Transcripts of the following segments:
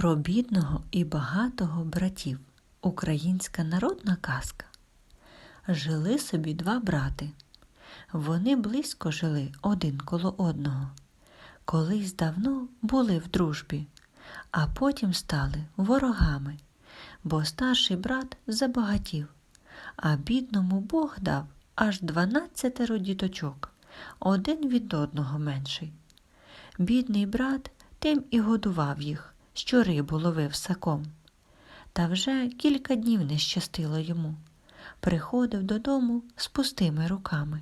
Про бідного і багатого братів. Українська народна казка. Жили собі два брати. Вони близько жили один коло одного. Колись давно були в дружбі, а потім стали ворогами, бо старший брат забагатів, а бідному Бог дав аж дванадцятеро діточок, один від одного менший. Бідний брат тим і годував їх, що рибу ловив саком. Та вже кілька днів не щастило йому. Приходив додому з пустими руками.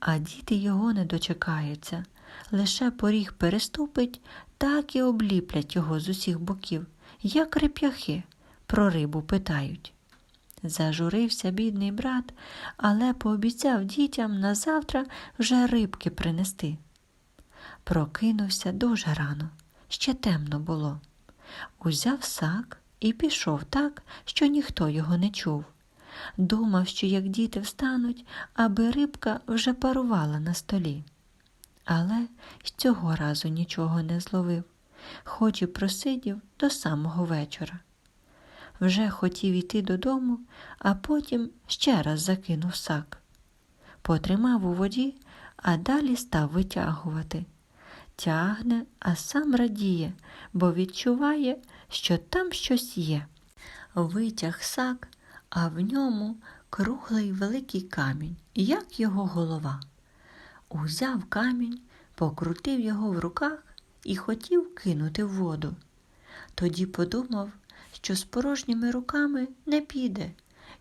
А діти його не дочекаються, лише поріг переступить, так і обліплять його з усіх боків, як реп'яхи, про рибу питають. Зажурився бідний брат, але пообіцяв дітям на завтра вже рибки принести. Прокинувся дуже рано, ще темно було. Узяв сак і пішов так, що ніхто його не чув. Думав, що як діти встануть, аби рибка вже парувала на столі. Але й цього разу нічого не зловив, хоч і просидів до самого вечора. Вже хотів іти додому, а потім ще раз закинув сак. Потримав у воді, а далі став витягувати. Тягне, а сам радіє, бо відчуває, що там щось є. Витяг сак, а в ньому круглий великий камінь, як його голова. Узяв камінь, покрутив його в руках і хотів кинути в воду. Тоді подумав, що з порожніми руками не піде,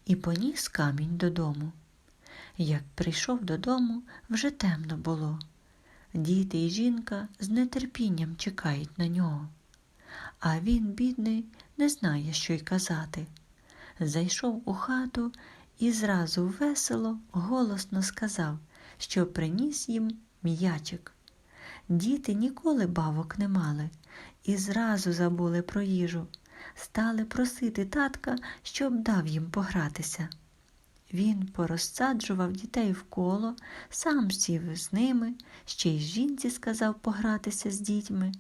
і поніс камінь додому. Як прийшов додому, вже темно було. Діти і жінка з нетерпінням чекають на нього. А він, бідний, не знає, що й казати. Зайшов у хату і зразу весело, голосно сказав, що приніс їм м'ячик. Діти ніколи бавок не мали і зразу забули про їжу, стали просити татка, щоб дав їм погратися. Він порозсаджував дітей в коло, сам сів з ними, ще й жінці сказав погратися з дітьми.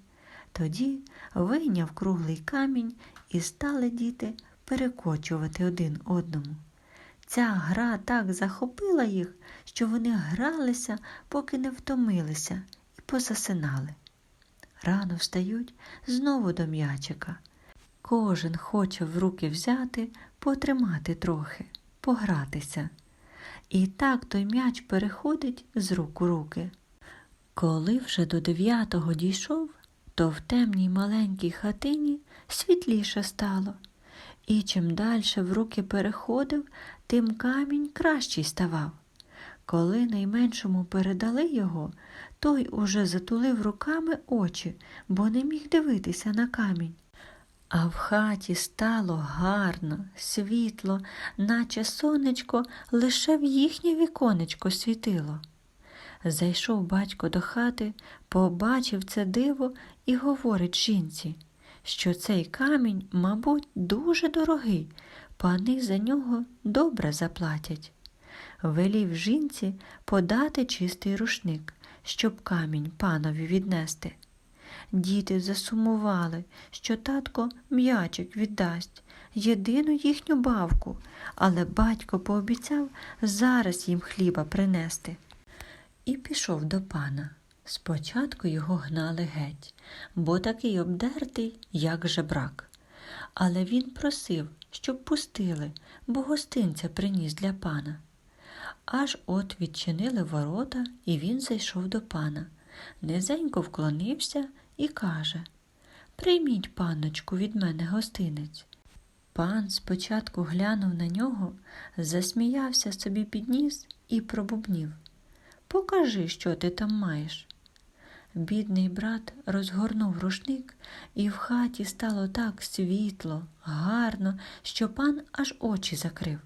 Тоді вийняв круглий камінь і стали діти перекочувати один одному. Ця гра так захопила їх, що вони гралися, поки не втомилися, і позасинали. Рано встають знову до м'ячика. Кожен хоче в руки взяти, потримати трохи, погратися. І так той м'яч переходить з рук у руки. Коли вже до дев'ятого дійшов, то в темній маленькій хатині світліше стало, і чим дальше в руки переходив, тим камінь кращий ставав. Коли найменшому передали його, той уже затулив руками очі, бо не міг дивитися на камінь. А в хаті стало гарно, світло, наче сонечко лише в їхнє віконечко світило. Зайшов батько до хати, побачив це диво і говорить жінці, що цей камінь, мабуть, дуже дорогий, пани за нього добре заплатять. Велів жінці подати чистий рушник, щоб камінь панові віднести. Діти засумували, що татко м'ячик віддасть, єдину їхню бавку, але батько пообіцяв зараз їм хліба принести. І пішов до пана. Спочатку його гнали геть, бо такий обдертий, як жебрак. Але він просив, щоб пустили, бо гостинця приніс для пана. Аж от відчинили ворота, і він зайшов до пана. Низенько вклонився і каже Прийміть, панночку, від мене гостинець. Пан спочатку глянув на нього, засміявся собі під ніс і пробубнів. Покажи, що ти там маєш. Бідний брат розгорнув рушник, і в хаті стало так світло, гарно, що пан аж очі закрив.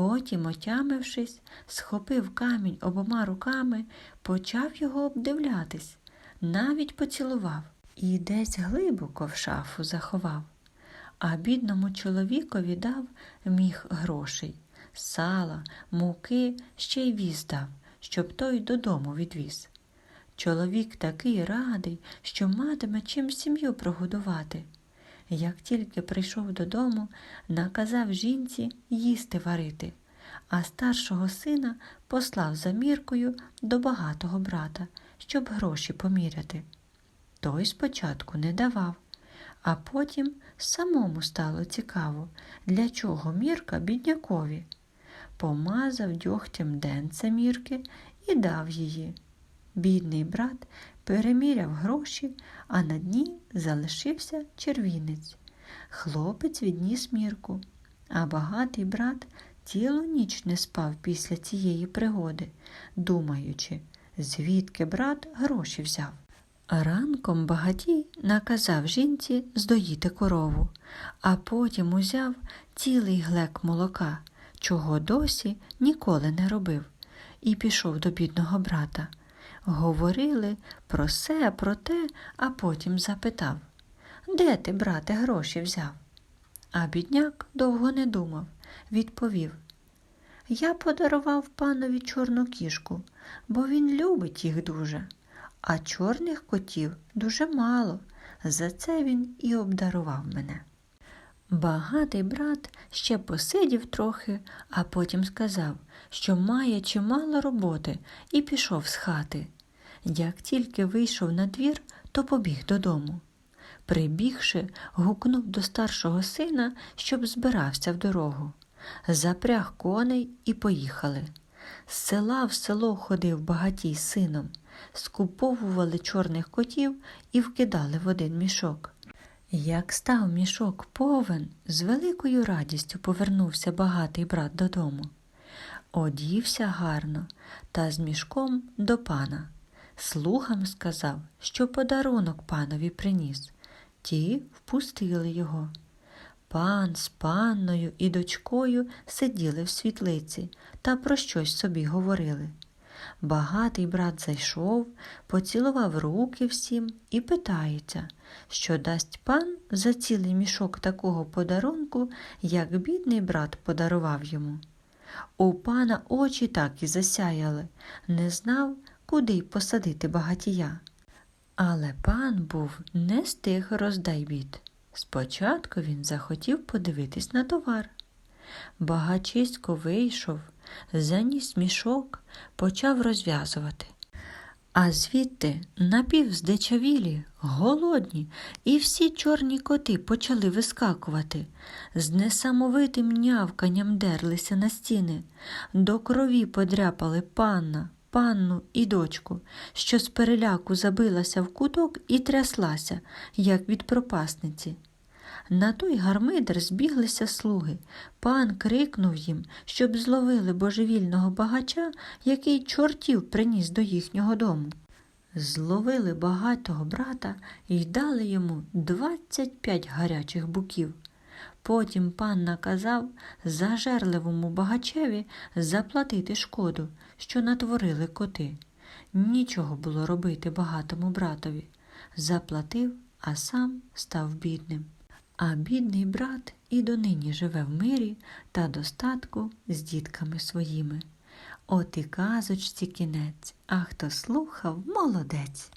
Потім, отямившись, схопив камінь обома руками, почав його обдивлятись, навіть поцілував і десь глибоко в шафу заховав. А бідному чоловікові дав міг грошей, сала, муки ще й віз дав, щоб той додому відвіз. Чоловік такий радий, що матиме чим сім'ю прогодувати. Як тільки прийшов додому, наказав жінці їсти варити, а старшого сина послав за міркою до багатого брата, щоб гроші поміряти. Той спочатку не давав, а потім самому стало цікаво, для чого мірка біднякові. Помазав дьогтям денце мірки і дав її. Бідний брат переміряв гроші, а на дні залишився червінець. Хлопець відніс мірку, а багатий брат цілу ніч не спав після цієї пригоди, думаючи, звідки брат гроші взяв. Ранком багатій наказав жінці здоїти корову, а потім узяв цілий глек молока, чого досі ніколи не робив, і пішов до бідного брата. Говорили про се, про те, а потім запитав Де ти, брате, гроші взяв? А бідняк довго не думав, відповів Я подарував панові чорну кішку, бо він любить їх дуже, а чорних котів дуже мало. За це він і обдарував мене. Багатий брат ще посидів трохи, а потім сказав, що має чимало роботи, і пішов з хати. Як тільки вийшов на двір, то побіг додому. Прибігши, гукнув до старшого сина, щоб збирався в дорогу. Запряг коней і поїхали. З села в село ходив багатій сином, скуповували чорних котів і вкидали в один мішок. Як став мішок повен, з великою радістю повернувся багатий брат додому. Одівся гарно та з мішком до пана. Слугам сказав, що подарунок панові приніс. Ті впустили його. Пан з панною і дочкою сиділи в світлиці та про щось собі говорили. Багатий брат зайшов, поцілував руки всім і питається, що дасть пан за цілий мішок такого подарунку, як бідний брат подарував йому. У пана очі так і засяяли, не знав, куди посадити багатія. Але пан був не з тих роздайбіт. Спочатку він захотів подивитись на товар. Багачисько вийшов, заніс мішок, почав розв'язувати. А звідти напівздичавілі, голодні, і всі чорні коти почали вискакувати, з несамовитим нявканням дерлися на стіни, до крові подряпали панна, панну і дочку, що з переляку забилася в куток і тряслася, як від пропасниці. На той гармидер збіглися слуги. Пан крикнув їм, щоб зловили божевільного багача, який чортів приніс до їхнього дому. Зловили багатого брата і дали йому двадцять п'ять гарячих буків. Потім пан наказав зажерливому багачеві заплатити шкоду, що натворили коти. Нічого було робити багатому братові. Заплатив, а сам став бідним. А бідний брат і донині живе в мирі та достатку з дітками своїми. От і казочці кінець, а хто слухав, молодець.